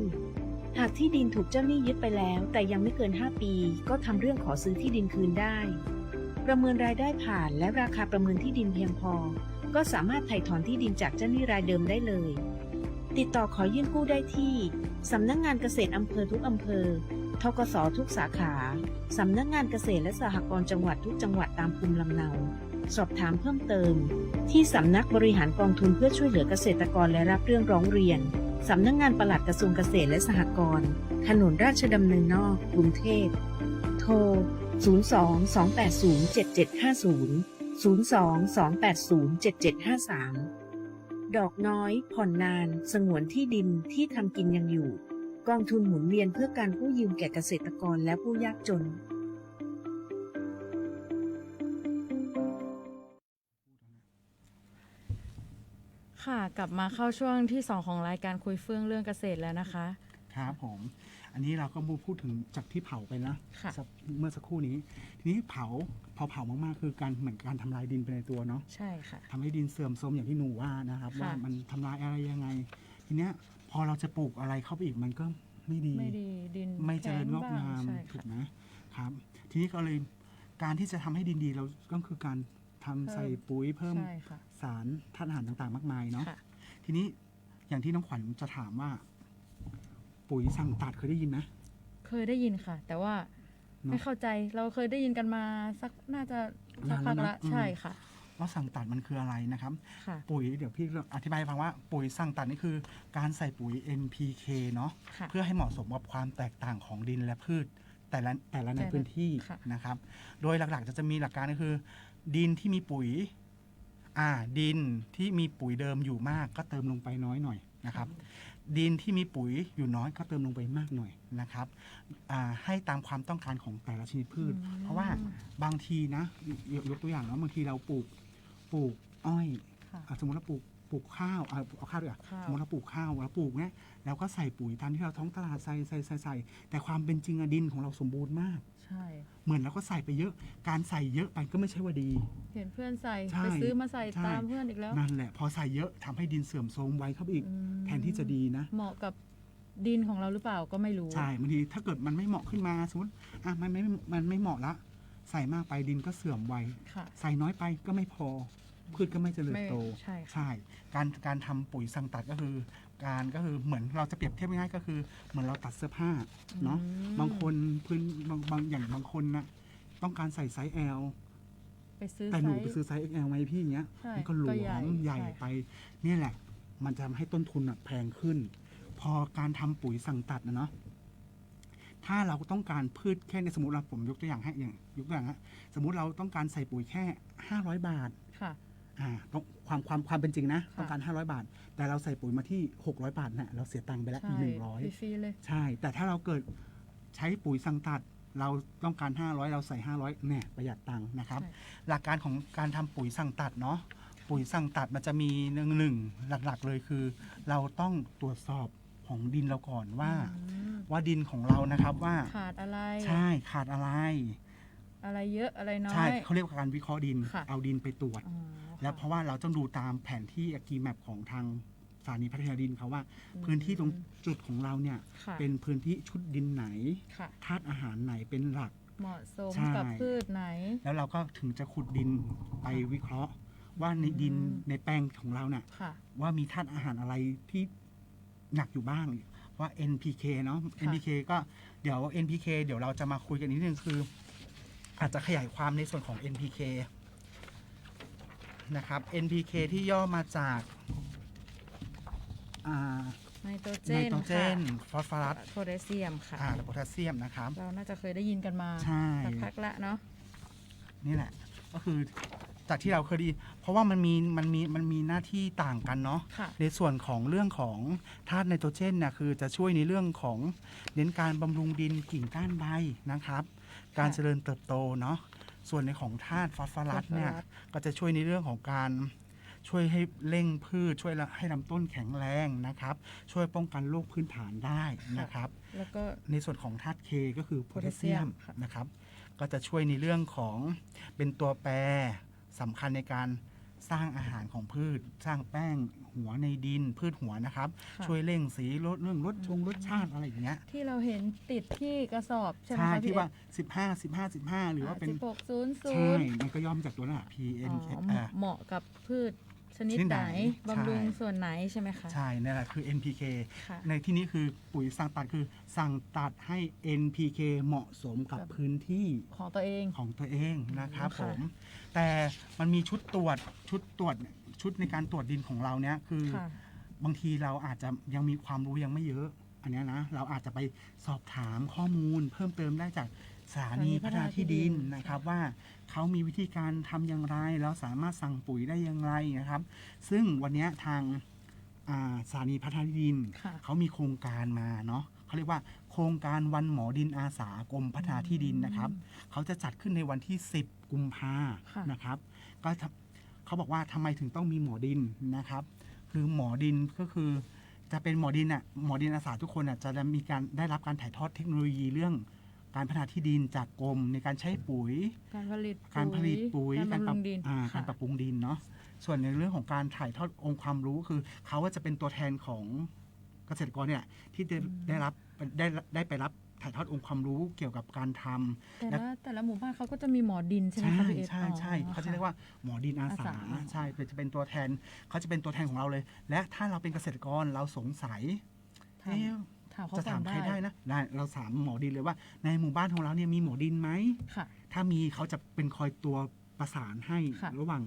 Speaker 10: หากที่ดินถูกเจ้าหนี้ยึดไปแล้ว แต่ยังไม่เกิน 5 ปี ก็ทำเรื่องขอซื้อที่ดินคืนได้ ประเมินรายได้ผ่านและราคาประเมินที่ดินเพียงพอ ก็สามารถไถ่ถอนที่ดินจากเจ้าหนี้รายเดิมได้เลย ติดต่อขอยื่นกู้ได้ที่สำนักงงานเกษตรอำเภอทุกอำเภอ ทกสทุกสาขาสำนักงานเกษตรและสหกรณ์จังหวัดทุกจังหวัดตามภูมิลำเนา สอบถามเพิ่มเติม ที่สำนักบริหารกองทุนเพื่อช่วยเหลือเกษตรกรและรับเรื่องร้องเรียนสำนักงานปลัดกระทรวงเกษตรและสหกรณ์ถนนราชดำเนินนอกกรุงเทพโทร 02 280 7750 02 280 7753 ดอกน้อย ผ่อนนาน สงวนที่ดินที่ทำกินยังอยู่ กองทุนหมุนเวียนเพื่อการกู้ยืมแก่เกษตรกรและผู้ยากจน
Speaker 9: ค่ะกลับมาเข้าช่วงที่ 2 ของรายการคุยเฟื่องเรื่องเกษตรแล้วนะคะ
Speaker 8: ครับผม อันนี้เราก็มาพูดถึงจากที่เผาไปนะ
Speaker 9: ค่ะ
Speaker 8: สักเมื่อสักครู่นี้ ทีนี้เผาพอเผามากๆคือการเหมือนการทำลายดินไปในตัวเนาะ
Speaker 9: ใช่ค่ะ
Speaker 8: ทำให้ดินเสื่อมโทรมอย่างที่หนูว่านะครับ
Speaker 9: ค่ะ
Speaker 8: ว่ามันทำลายอะไรยังไง ทีเนี้ย พอเราจะปลูกอะไรเข้าไปอีกมันก็ไม่ดี
Speaker 9: ไม่ดีดิน
Speaker 8: ไม่เจริญงอก
Speaker 9: แข็บ้
Speaker 8: งาม
Speaker 9: ใช่
Speaker 8: ถู
Speaker 9: ค่ะ
Speaker 8: กไหมครับ ทีนี้ก็เลยการที่จะทำให้ดินดีเราก็คือการทำใส่ปุ๋ยเพิ่ม
Speaker 9: ใช่ค่ะ
Speaker 8: สารธาตุอาหารต่างๆ มากมายเนาะ
Speaker 9: ค่ะ
Speaker 8: ทีนี้อย่างที่น้องขวัญจะถามว่า ปุ๋ยสั่งตัดเคยได้ยินไหม
Speaker 9: เคยได้ยินค่ะ แต่ว่า
Speaker 8: เนอะ
Speaker 9: ไม่เข้าใจเราเคยได้ยินกันมาสักน่าจะสักพัก
Speaker 8: นานแล้ว
Speaker 9: ละ
Speaker 8: นะอืม
Speaker 9: ใช่ค่ะ
Speaker 8: ว่าสั่งตัดมันคืออะไรนะครับ
Speaker 9: ค่ะ
Speaker 8: ปุ๋ยเดี๋ยวพี่อธิบายให้ฟังว่าปุ๋ยสั่งตัดนี่คือ การใส่ปุ๋ย NPK เนาะ
Speaker 9: ค่ะ
Speaker 8: เพื่อให้เหมาะสมกับความแตกต่างของดินและพืช แต่ละแต่ละใน
Speaker 9: แต่ละ
Speaker 8: พื้นที่
Speaker 9: ค่ะ
Speaker 8: นะครับ โดยหลักๆจะจะมีหลักการก็คือ ดินที่มีปุ๋ยอ่าดินที่มีปุ๋ยเดิมอยู่มาก ก็เติมลงไปน้อยหน่อยนะครับ ดินที่มีปุ๋ยอยู่น้อยก็เติมลงไปมากหน่อยนะครับอ่าให้ตามความต้องการของแต่ละชนิดพืช เพราะว่าบางทีนะยกยกตัวอย่างเนาะบางทีเราปลูก ปลูกอ้อย
Speaker 9: ค่ะ
Speaker 8: อะสมมติเราปลูกปลูกข้าวอะเอาข้าวด้วยอะ
Speaker 9: ข้าว
Speaker 8: สมมติเราปลูกข้าวเราปลูกเนี่ยเราก็ใส่ปุ๋ยตามที่เราท้องตลาดใส่ใส่ใส่ใส่แต่ความเป็นจริงอะดินของเราสมบูรณ์มาก
Speaker 9: ใช่
Speaker 8: เหมือนเราก็ใส่ไปเยอะ การใส่เยอะไปก็ไม่ใช่ว่าดี
Speaker 9: เห็นเพื่อนใส่
Speaker 8: ใช่
Speaker 9: ไปซื้อมาใส่
Speaker 8: ใช่
Speaker 9: ตามเพื่อนอีกแล้ว
Speaker 8: นั่นแหละ พอใส่เยอะทำให้ดินเสื่อมโทรมไวเข้าไปอีก
Speaker 9: อืม
Speaker 8: แทนที่จะดีนะ
Speaker 9: เหมาะกับดินของเราหรือเปล่าก็ไม่รู้
Speaker 8: ใช่บางทีถ้าเกิดมันไม่เหมาะขึ้นมาสมมติอะมันไม่มันไม่เหมาะละ ใส่มากไปดินก็เสื่อมไว
Speaker 9: ค่ะ
Speaker 8: ใส่น้อยไปก็ไม่พอ พืชก็ไม่เจริญ
Speaker 9: ไม่
Speaker 8: โต
Speaker 9: ใช่ค่ะ
Speaker 8: ใช่การการทำปุ๋ยสั่งตัดก็คือ การก็คือเหมือนเราจะเปรียบเทียบง่ายๆก็คือ เหมือนเราตัดเสื้อผ้าเนาะ
Speaker 9: อืม
Speaker 8: บางคนพื้นบางบางอย่างบางคนนะต้องการใส่ไซส์ L
Speaker 9: ไปซื้อ
Speaker 8: แต่หนู
Speaker 9: ซส์
Speaker 8: ไปซื้อไซส์ XL ไหมาให้พี่อย่างเงี้ย
Speaker 9: ใช่
Speaker 8: มันก็หล
Speaker 9: ก็
Speaker 8: ว
Speaker 9: ใหญ่
Speaker 8: มใหญ่
Speaker 9: ใช่
Speaker 8: ไปเนี่ยแหละ มันจะทำให้ต้นทุนอะแพงขึ้น พอการทำปุ๋ยสั่งตัดนะเนาะถ้าเราต้องการพืชแค่ในสมมติเราผมยกตัวอย่างให้อย่างยกตัวอย่างฮะสมมติเราต้องการใส่ปุ๋ยแค่ห้าร้อยบาท
Speaker 9: ค่ะ
Speaker 8: อ่าต้องความความความเป็นจริงนะ
Speaker 9: ค่ะ
Speaker 8: ต้องการ 500 บาท แต่เราใส่ปุ๋ยมาที่ 600 บาทนะ่ะเราเสียตังค์ไปแล้ว
Speaker 9: ใช่
Speaker 8: อีกหนึ่งร้อย
Speaker 9: ฟรีๆเลย
Speaker 8: ใช่ แต่ถ้าเราเกิดใช้ปุ๋ยสั่งตัด เราต้องการ 500 เราใส่ 500เนี่ยประหยัดตังค์นะครับ
Speaker 9: ใช่
Speaker 8: หลักการของการทำปุ๋ยสั่งตัดเนาะปุ๋ยสั่งตัดมันจะมีหนึ่งหนึ่งหลักๆเลยคือ เราต้องตรวจสอบของดินเราก่อนว่า
Speaker 9: อืม
Speaker 8: ว่าดินของเรานะครับว่า
Speaker 9: ขาดอะไร
Speaker 8: ใช่ขาดอะไร
Speaker 9: อะไรเยอะอะไรน้อ
Speaker 8: ใช่
Speaker 9: ย
Speaker 8: เขาเรียกว่าการวิเคราะห์ดิน
Speaker 9: ค่ะ
Speaker 8: เอาดินไปตรวจ
Speaker 9: อ๋อ
Speaker 8: แล้ว
Speaker 9: ค่
Speaker 8: เพราะว่าเราต้องดูตามแผนที่กีแมปของทางสถานีพัฒนาดินเขาว่า
Speaker 9: อืม
Speaker 8: พื้นที่ตรงจุดของเราเนี่ย
Speaker 9: ค่ะ
Speaker 8: เป็นพื้นที่ชุดดินไหน
Speaker 9: ค่ะ
Speaker 8: ธาตุอาหารไหนเป็นหลัก
Speaker 9: เหมาะสม
Speaker 8: ใช่
Speaker 9: กับพืชไหน
Speaker 8: แล้วเราก็ถึงจะขุดดินไปวิเคราะห์ ว่าในดิน
Speaker 9: อืม
Speaker 8: ในแปลงของเราเนี่ย
Speaker 9: ค่ะ
Speaker 8: ว่ามีธาตุอาหารอะไรที่หนักอยู่บ้างว่า NPK เนาะ
Speaker 9: ค่ะ
Speaker 8: NPK ก็เดี๋ยว NPK เดี๋ยวเราจะมาคุยกันนิดนึงคือ อาจจะขยายความในส่วนของ NPK นะครับ NPK ที่ย่อมาจากอ่า
Speaker 9: ไนโตรเจ
Speaker 8: ไน
Speaker 9: น
Speaker 8: โตรเจนฟอสฟอรัส
Speaker 9: โพแทสเซียมค่ะ
Speaker 8: อ่าและโพแทสเซียมนะครับ
Speaker 9: เราน่าจะเคยได้ยินกันมา
Speaker 8: ใช่
Speaker 9: สักพักละเนาะ
Speaker 8: นี่แหละ ก็คือจากที่เราเคยไดี เพราะว่ามันมีมันมีมันมีหน้าที่ต่างกันเนาะ
Speaker 9: ค่ะ
Speaker 8: ในส่วนของเรื่องของธาตุไนโตรเจนเนี่ยคือจะช่วยในเรื่องของเน้นการบำรุงดินกิ่งก้านใบนะครับ การเจริญเติบโตเนาะ ส่วนในของธาตุฟอสฟอรัสเนี่ย
Speaker 9: ฟอสฟอรัส
Speaker 8: ก็จะช่วยในเรื่องของการช่วยให้เร่งพืชช่วยให้ลำต้นแข็งแรงนะครับ ช่วยป้องกันโรคพื้นฐานได้นะครับ
Speaker 9: แล้วก็
Speaker 8: ในส่วนของธาตุเคก็คือโพแทสเซียม
Speaker 9: โพแทสเซียมค่ะ
Speaker 8: นะครับ ก็จะช่วยในเรื่องของเป็นตัวแปรสำคัญในการ สร้างอาหารของพืช สร้างแป้งหัวในดิน พืชหัวนะครับ
Speaker 9: ค่ะ
Speaker 8: ช่วยเร่งสีลดเรื่องรสชงรสชาติอะไรอย่างเงี้ย
Speaker 9: ที่เราเห็นติดที่กระสอบใช่ไหม
Speaker 8: ใช่
Speaker 9: คะ
Speaker 8: ที่ว่า 15 15 15 หรือว่าเป็น
Speaker 9: สิบหกศูนย์ศู
Speaker 8: ใช่
Speaker 9: นย์
Speaker 8: มันก็ย่อมจากตัวนั้นอะ PN
Speaker 9: อ๋อเหมาะกับพืช ชนิด
Speaker 8: ชนิดไห
Speaker 9: ไห
Speaker 8: น
Speaker 9: นบำรุง
Speaker 8: ใช่
Speaker 9: ส่วนไหนใช่ไหมคะ
Speaker 8: ใช่นั่นแหละคือ NPK
Speaker 9: ค่ะ
Speaker 8: ในที่นี้คือปุ๋ยสั่งตัดคือสั่งตัดให้ NPK เหมาะสมกับ
Speaker 9: กับ
Speaker 8: พื้นที่
Speaker 9: ของตัวเอง
Speaker 8: ของตัวเองนะครับ
Speaker 9: ค่ะ
Speaker 8: ผม แต่มันมีชุดตรวจชุดตรวจชุดในการตรวจดินของเราเนี้ยคือ
Speaker 9: ค่ะ
Speaker 8: บางทีเราอาจจะยังมีความรู้ยังไม่เยอะ อันเนี้ยนะ เราอาจจะไปสอบถามข้อมูลเพิ่มเติมได้จาก สถานีพัฒนาที่ดินนะครับว่าเขามีวิธีการทำอย่างไร แล้วสามารถสั่งปุ๋ยได้อย่างไรนะครับ ซึ่งวันเนี้ยทางอ่าสถานีพัฒนาที่ดิน
Speaker 9: ค่ะ
Speaker 8: เขามีโครงการมาเนาะเขาเรียกว่าโครงการวันหมอดินอาสากรมพัฒนาที่ดินนะครับเขาจะจัดขึ้นในวันที่ 10 กุมภา
Speaker 9: ค่ะ
Speaker 8: นะครับ ก็ทำเขาบอกว่าทำไมถึงต้องมีหมอดินนะครับ คือหมอดินก็คือจะเป็นหมอดินอะหมอดินอาสาทุกคนอะจะได้มีการได้รับการถ่ายทอดเทคโนโลยีเรื่อง การพัฒนาที่ดินจากกรมในการใช้ปุ๋ย
Speaker 9: การผลิต
Speaker 8: การผลิตปุ๋ย
Speaker 9: การ
Speaker 8: ป
Speaker 9: บำ
Speaker 8: รั
Speaker 9: รุงดิน
Speaker 8: อ่า
Speaker 9: ค่ะ
Speaker 8: การปรับปรุงดินเนาะส่วนในเรื่องของการถ่ายทอดองค์ความรู้คือเขาว่าจะเป็นตัวแทนของเกษตรกรเนี่ยที่ได้ได้รับได้ได้ไปรับถ่ายทอดองค์ความรู้เกี่ยวกับการทำ
Speaker 9: แต่ละแต่ละหมู่บ้านเขาก็จะมีหมอดินใช่ไหม
Speaker 8: ใช่
Speaker 9: คะพี่เอส
Speaker 8: ใช่ใช่
Speaker 9: อ๋อ
Speaker 8: เขาจะเรียกว่าหมอดินอาสา
Speaker 9: อาสา
Speaker 8: ใช่เป็นจะเป็นตัวแทนเขาจะเป็นตัวแทนของเราเลย และถ้าเราเป็นเกษตรกรเราสงสัย
Speaker 9: ถาม
Speaker 8: เอ๊ะ
Speaker 9: ถามเขา
Speaker 8: จะ
Speaker 9: ก่อ
Speaker 8: ถาม
Speaker 9: น
Speaker 8: ใคร
Speaker 9: ได้
Speaker 8: ได้นะได้เราถามหมอดินเลยว่า ในหมู่บ้านของเราเนี่ยมีหมอดินไหม
Speaker 9: ค่ะ
Speaker 8: ถ้ามีเขาจะเป็นคอยตัวประสานให้
Speaker 9: ค่ะ
Speaker 8: ระหว่าง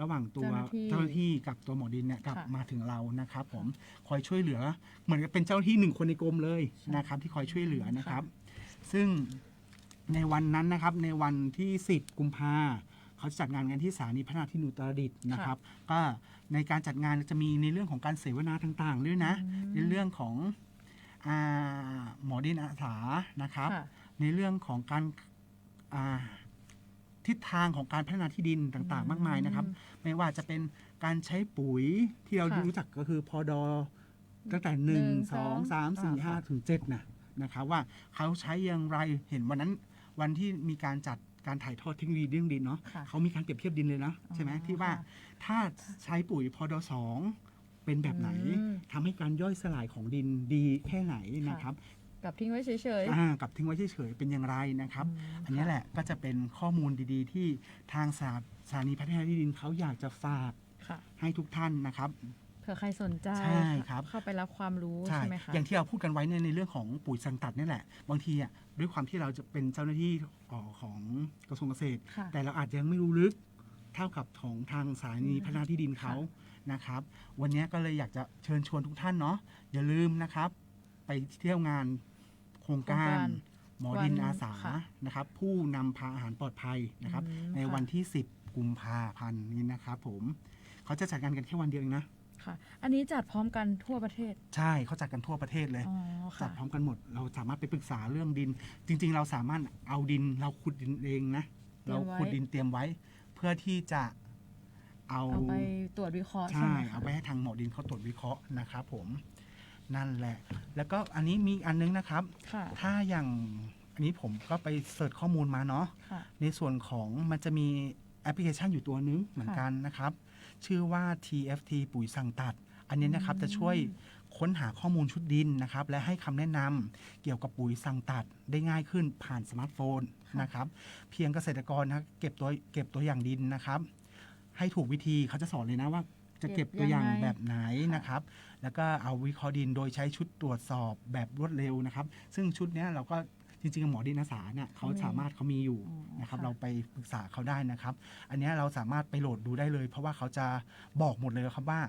Speaker 8: ระหว่างตัว
Speaker 9: เจ้าหน้าที่
Speaker 8: เจ้าหน้าที่กับตัวหมอดินเนี่ยกลับ
Speaker 9: ค่ะ
Speaker 8: มาถึงเรานะครับผมคอยช่วยเหลือ เหมือนกับเป็นเจ้าหน้าที่หนึ่งคนในกรมเลยนะครับ ที่คอยช่วยเหลือนะครับ ซึ่งในวันนั้นนะครับในวันที่ 10 กุมภาเขาจะจัดงานกันที่สถานีพัฒนาที่นุตรดิตถ์นะครับ ก็ในการจัดงานจะมีในเรื่องของการเสวนาต่างๆด้วยนะในเรื่องของอา หมอดินอาสานะครับ
Speaker 9: ค่ะ
Speaker 8: ในเรื่องของการอ่าทิศทางของการพัฒนาที่ดินต่างๆ มากมายนะครับ ไม่ว่าจะเป็นการใช้ปุ๋ยที่เรา
Speaker 9: ค่ะ
Speaker 8: รู้จักก็คือพอดอตั้งแต่
Speaker 9: หนึ่ง
Speaker 8: 1
Speaker 9: สอง
Speaker 8: 2 3 4
Speaker 9: อ่า
Speaker 8: 5ถึง7นะนะครับว่าเขาใช้อย่างไรเห็นวันนั้นวันที่มีการจัดการถ่ายทอดเทคโนโลยีเรื่องดินเนาะ
Speaker 9: ค่ะ
Speaker 8: เขามีการเปรียบเทียบดินเลยนะใช่ไหม
Speaker 9: อ๋อ
Speaker 8: ที่ว่า
Speaker 9: ค่ะ
Speaker 8: ถ้าใช้ปุ๋ยพอดอสอง เป็นแบบไหน
Speaker 9: อืม
Speaker 8: ทำให้การย่อยสลายของดินดีแค่ไหนนะครับ
Speaker 9: กับทิ้งไว้เฉย
Speaker 8: อ่ากับทิ้งไว้เฉยๆเป็นอย่างไรนะครับ
Speaker 9: อืม
Speaker 8: อันนี้แหละก็จะเป็นข้อมูลดีๆ ที่ทางสถาสถานีพัฒนาที่ดินเขาอยากจะฝาก
Speaker 9: ๆ ค่ะ
Speaker 8: ให้ทุกท่านนะครับ
Speaker 9: เผื่อใครสนใจ
Speaker 8: ใช่ครับ
Speaker 9: เข้าไปรับความรู้
Speaker 8: ใช่
Speaker 9: ใช่ไหมคะ
Speaker 8: อย่างที่เราพูดกันไว้ในในเรื่องของปุ๋ยสังตัดนี่แหละ บางทีอะด้วยความที่เราจะเป็นเจ้าหน้าที่อ๋อของกระทรวงเกษตร
Speaker 9: ค่ะ
Speaker 8: แต่เราอาจจะยังไม่รู้ลึกเท่ากับของทางสถานีพัฒนาที่ดินเขา นะครับ วันนี้ก็เลยอยากจะเชิญชวนทุกท่านเนาะอย่าลืมนะครับ ไปเที่ยวงานโครงกา
Speaker 9: โครงการร
Speaker 8: หมอดิน
Speaker 9: วัน
Speaker 8: อาสา
Speaker 9: ค่ะ
Speaker 8: นะครับ ผู้นำพาอาหารปลอดภัยนะครับ
Speaker 9: อืม
Speaker 8: ใน
Speaker 9: ค่ะ
Speaker 8: วันที่ 10 กุมภาพันธ์นี้นะครับผมเขาจะจัดการกันแค่วันเดียวเองนะ
Speaker 9: ค่ะ อันนี้จัดพร้อมกันทั่วประเทศ
Speaker 8: ใช่เขาจัดกันทั่วประเทศเลย
Speaker 9: อ๋อ
Speaker 8: จั
Speaker 9: ค่ะ
Speaker 8: ดพร้อมกันหมด เราสามารถไปปรึกษาเรื่องดิน จริง ๆ เราสามารถเอาดินเราขุดดินเองนะ
Speaker 9: เตรี
Speaker 8: เรา
Speaker 9: ยมไว้
Speaker 8: ขุดดินเตรียมไว้ เพื่อที่จะ เอา
Speaker 9: เอาไปตรวจวิเคราะห์ใช่
Speaker 8: ใช่
Speaker 9: ไหมคะ
Speaker 8: เอาไปให้ทางหมอดินเขาตรวจวิเคราะห์นะครับผมนั่นแหละ แล้วก็อันนี้มีอันนึงนะครับ
Speaker 9: ค่ะ
Speaker 8: ถ้าอย่างอันนี้ผมก็ไปเสิร์ชข้อมูลมาเนาะ
Speaker 9: ค่ะ
Speaker 8: ในส่วนของมันจะมีแอปพลิเคชันอยู่ตัวนึงเหมือนกันนะครับ ชื่อว่า TFT ปุ๋ยสั่งตัด อันนี้นะครับจะช่วยค้นหาข้อมูลชุดดินนะครับ และให้คำแนะนำเกี่ยวกับปุ๋ยสั่งตัดได้ง่ายขึ้นผ่านสมาร์ทโฟนนะครับ เพียงเกษตรกรนะเก็บตัวเก็บตัวอย่างดินนะครับ ให้ถูกวิธีเขาจะสอนเลยนะว่า จะเก็บตัวอย่าง
Speaker 9: เก็บยังไง
Speaker 8: แบบไหนนะครับ แล้วก็เอาวิเคราะห์ดินโดยใช้ชุดตรวจสอบแบบรวดเร็วนะครับ ซึ่งชุดเนี้ยเราก็จริงๆหมอดินอาสาเนี่ยเขาสามารถเขามีอยู่
Speaker 9: อ๋อ
Speaker 8: นะครับ
Speaker 9: ค่ะ
Speaker 8: เราไปปรึกษาเขาได้นะครับ อันเนี้ยเราสามารถไปโหลดดูได้เลย เพราะว่าเขาจะบอกหมดเลยครับว่า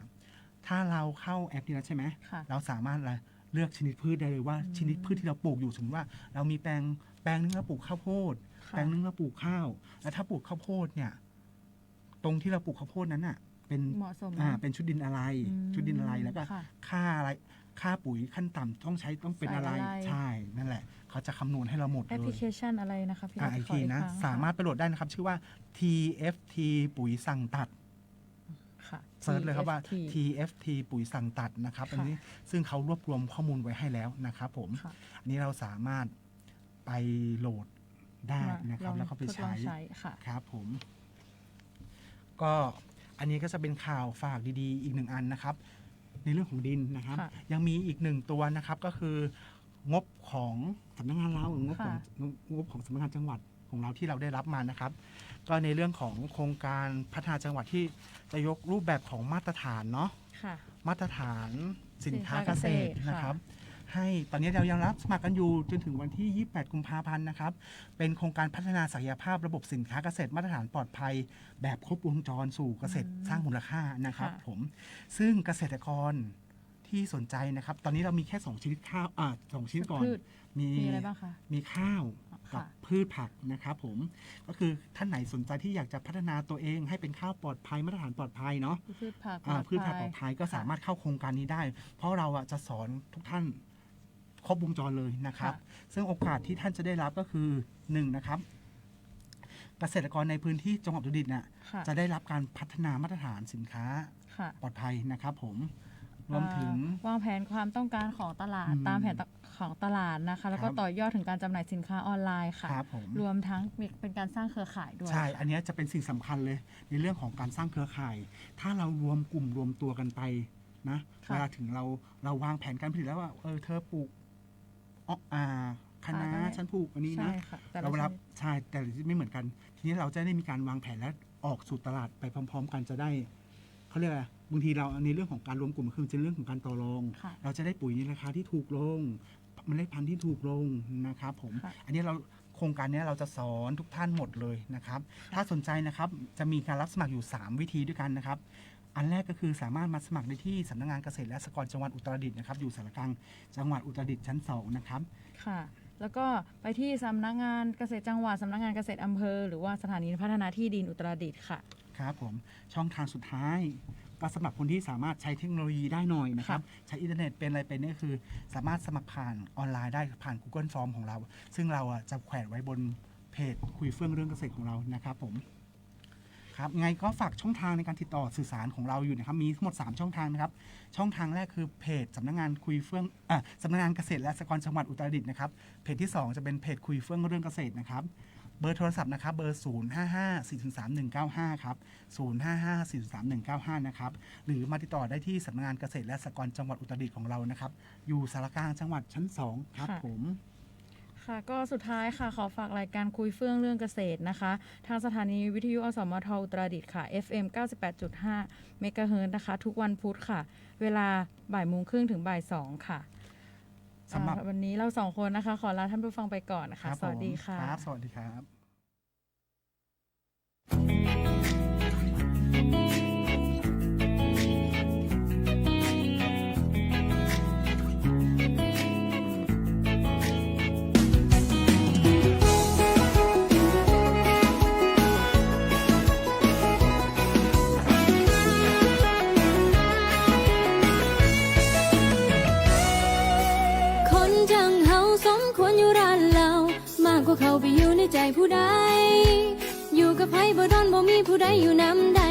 Speaker 8: ถ้าเราเข้าแอปนี้แล้วใช่ไหม
Speaker 9: ค่ะ
Speaker 8: เราสามารถอะไรเลือกชนิดพืชได้เลยว่าชนิดพืชที่เราปลูกอยู่สมมติว่า เรามีแปลงแปลงนึงเราปลูกข้าวโพด
Speaker 9: ค่ะ
Speaker 8: แปลงนึงเราปลูกข้าว แล้วถ้าปลูกข้าวโพดเนี่ยต รงที่เราปลูกข้าวโพดนั้นอะ เป็น
Speaker 9: เหมาะสม
Speaker 8: อ่าเป็นชุดดินอะไร
Speaker 9: อืม
Speaker 8: ชุดดินอะไรแล้วก็
Speaker 9: ค่ะ
Speaker 8: ค่าอะไรค่าปุ๋ยขั้นต่ำต้องใช้ต้องเป็นอะไร
Speaker 9: ใส่อะไร
Speaker 8: ใช่นั่นแหละ เขาจะคำนวณให้เราหมด
Speaker 9: แอป
Speaker 8: เล
Speaker 9: พลิ
Speaker 8: ย
Speaker 9: เคชันอะไรนะคะพี่
Speaker 8: อ่า
Speaker 9: รัฐ
Speaker 8: อีก
Speaker 9: ขอ
Speaker 8: ที
Speaker 9: อีก
Speaker 8: นะ
Speaker 9: ครั้งค่ะ
Speaker 8: สามารถไปโหลดได้นะครับ ชื่อว่า TFT ปุ๋ยสั่งตัด
Speaker 9: ค่ะ
Speaker 8: เซิร์ชเลยครับว่า
Speaker 9: TFT
Speaker 8: TFT ปุ๋ยสั่งตัดนะครับอันนี้ซึ่งเขารวบรวมข้อมูลไว้ให้แล้วนะครับผม
Speaker 9: ค่ะ
Speaker 8: อันนี้เราสามารถไปโหลดได้นะครับ
Speaker 9: ลอง
Speaker 8: แล้วก็ไป
Speaker 9: ทดลอง
Speaker 8: ใช้
Speaker 9: ใช้ค่ะ
Speaker 8: ครับผม ก็อันนี้ก็จะเป็นข่าวฝากดีๆ อีกหนึ่งอันนะครับ ในเรื่องของดินนะครับ
Speaker 9: ค่ะ
Speaker 8: ยังมีอีกหนึ่งตัวนะครับก็คืองบของสำนักงานเรางบของ
Speaker 9: ค่ะ
Speaker 8: งบของสำนักงานจังหวัดของเราที่เราได้รับมานะครับ ก็ในเรื่องของโครงการพัฒนาจังหวัดที่จะยกรูปแบบของมาตรฐานเนาะ
Speaker 9: ค่ะ
Speaker 8: มาตรฐานสินค้า
Speaker 9: สินค้า
Speaker 8: เก
Speaker 9: เก
Speaker 8: ษ
Speaker 9: ษ
Speaker 8: ต
Speaker 9: ต
Speaker 8: ร
Speaker 9: ร
Speaker 8: นะครับ
Speaker 9: ค่ะ
Speaker 8: ให้ตอนนี้เรายังรับสมัครกันอยู่จนถึงวันที่ 28 กุมภาพันธ์นะครับ เป็นโครงการพัฒนาศักยภาพระบบสินค้าเกษตรมาตรฐานปลอดภัย แบบครบวงจรสู่เกษตรสร้างมูลค่านะครับ
Speaker 9: ค่ะ
Speaker 8: ผม ซึ่งเกษตรกรที่สนใจนะครับ ตอนนี้เรามีแค่2ชนิดข้าวอ่าสองชนิดก่อน
Speaker 9: พืช
Speaker 8: มี
Speaker 9: มีอะไรบ้างคะ
Speaker 8: มีข้าวกับ
Speaker 9: ค่ะ
Speaker 8: พืชผักนะครับผม ก็คือท่านไหนสนใจที่อยากจะพัฒนาตัวเอง ให้เป็นข้าวปลอดภัยมาตรฐานปลอดภัยเนาะ
Speaker 9: พืชผัก
Speaker 8: อ่า
Speaker 9: ปลอด
Speaker 8: พืชผักปลอดภัยก็สามารถเข้าโครงการนี้ได้ เพราะเราอะจะสอนทุกท่าน ครบวงจรเลยนะครับ ซึ่งโอกาสที่ท่านจะได้รับก็คือหนึ่งนะครับเกษตรกรในพื้นที่จังหวัดอุตรดิตถ์เนี่ย
Speaker 9: ค่ะ
Speaker 8: จะได้รับการพัฒนามาตรฐานสินค้า
Speaker 9: ค่ะ
Speaker 8: ปลอดภัยนะครับผมรวมถึง
Speaker 9: อ่าวางแผนความต้องการของตลาด
Speaker 8: อืม
Speaker 9: ตามแผนของตลาดนะคะ แล้วก็
Speaker 8: ครับ
Speaker 9: ต่อยอดถึงการจำหน่ายสินค้าออนไลน์ค่ะ
Speaker 8: ครับผม
Speaker 9: รวมทั้งมีเป็นการสร้างเครือข่ายด้วย
Speaker 8: ใช่
Speaker 9: ค่ะ
Speaker 8: อันเนี้ยจะเป็นสิ่งสำคัญเลยในเรื่องของการสร้างเครือข่าย ถ้าเรารวมกลุ่มรวมตัวกันไปนะ
Speaker 9: ค่ะ
Speaker 8: เวลาถึงเราเราวางแผนการผลิตแล้วว่าเออเธอปลูก อ้ออ่าคะน้า
Speaker 9: อ่าได้
Speaker 8: ฉันปลูกอันนี้
Speaker 9: ใช่
Speaker 8: นะ
Speaker 9: ค่ะแต่ละ
Speaker 8: เรา
Speaker 9: ช
Speaker 8: รับ
Speaker 9: นิด
Speaker 8: ใช่แต่ละชนิดไม่เหมือนกัน ทีนี้เราจะได้มีการวางแผนและออกสู่ตลาดไปพร้อม ๆ กันจะได้เขาเรียกอะไรบางทีเราในเรื่องของการรวมกลุ่มคือเป็นเรื่องของการต่อรอง
Speaker 9: ค่ะ
Speaker 8: เราจะได้ปุ๋ยในราคาที่ถูกลงเมล็ดพันธุ์ที่ถูกลงนะครับผม
Speaker 9: ค่ะ
Speaker 8: อันนี้เราโครงการเนี้ยเราจะสอนทุกท่านหมดเลยนะครับ ถ้าสนใจนะครับจะมีการรับสมัครอยู่ 3 วิธีด้วยกันนะครับ อันแรกก็คือสามารถมาสมัครได้ที่สำนักงานเกษตรและสหกรณ์จังหวัดอุตรดิตถ์นะครับ อยู่สารกลางจังหวัดอุตรดิตถ์ชั้นสองนะครับ
Speaker 9: ค่ะ แล้วก็ไปที่สำนักงานเกษตรจังหวัดสำนักงานเกษตรอำเภอ หรือว่าสถานีพัฒนาที่ดินอุตรดิตถ์ค่ะ
Speaker 8: ครับผม ช่องทางสุดท้าย ก็สำหรับคนที่สามารถใช้เทคโนโลยีได้หน่อยนะครับ ใช้อินเทอร์เน็ตเป็นอะไรเป็นเนี่ยคือ สามารถสมัครผ่านออนไลน์ได้ผ่าน Google Form ของเรา ซึ่งเราอะจะแขวนไว้บนเพจคุยเฟื่องเรื่องเกษตรของเรานะครับผม ครับไงก็ฝากช่องทางในการติดต่อสื่อสารของเราอยู่นะครับมีทั้งหมด 3 ช่องทางนะครับ ช่องทางแรกคือเพจสำนักงานคุยเฟื่องอะสำนักงานเกษตรและสหกรณ์จังหวัดอุตรดิตถ์นะครับเพจที่ 2 จะเป็นเพจคุยเฟื่องเรื่องเกษตรนะครับเบอร์โทรศัพท์นะครับเบอร์ 0 5 5 4 3 1 9 5 ครับ 0 5 5 4 3 1 9 5 นะครับ หรือมาติดต่อได้ที่สำนักงานเกษตรและสหกรณ์จังหวัดอุตรดิตถ์ของเรานะครับ อยู่สารกลางจังหวัดชั้น 2 ครับ
Speaker 9: ค่ะ
Speaker 8: ผม
Speaker 9: ค่ะก็สุดท้ายค่ะขอฝากรายการคุยเฟื่องเรื่องเกษตรนะคะ ทางสถานีวิทยุอสมทอุตรดิตถ์ค่ะ FM 98.5 เมกะเฮิรตซ์นะคะ ทุกวันพุธค่ะ เวลาบ่ายโมงครึ่งถึงบ่ายสองค่ะ
Speaker 8: สำหรับ
Speaker 9: อ่าวันนี้เราสองคนนะคะ ขอลาท่านผู้ฟังไปก่อนนะคะ
Speaker 8: ครับ
Speaker 9: สวัสดี
Speaker 8: ผม
Speaker 9: ค่ะ
Speaker 8: ครับ สวัสดีครับ
Speaker 11: ไปอยู่ในใจผู้ใด อยู่กับไผบ่ดอนบ่มีผู้ใดอยู่นำใด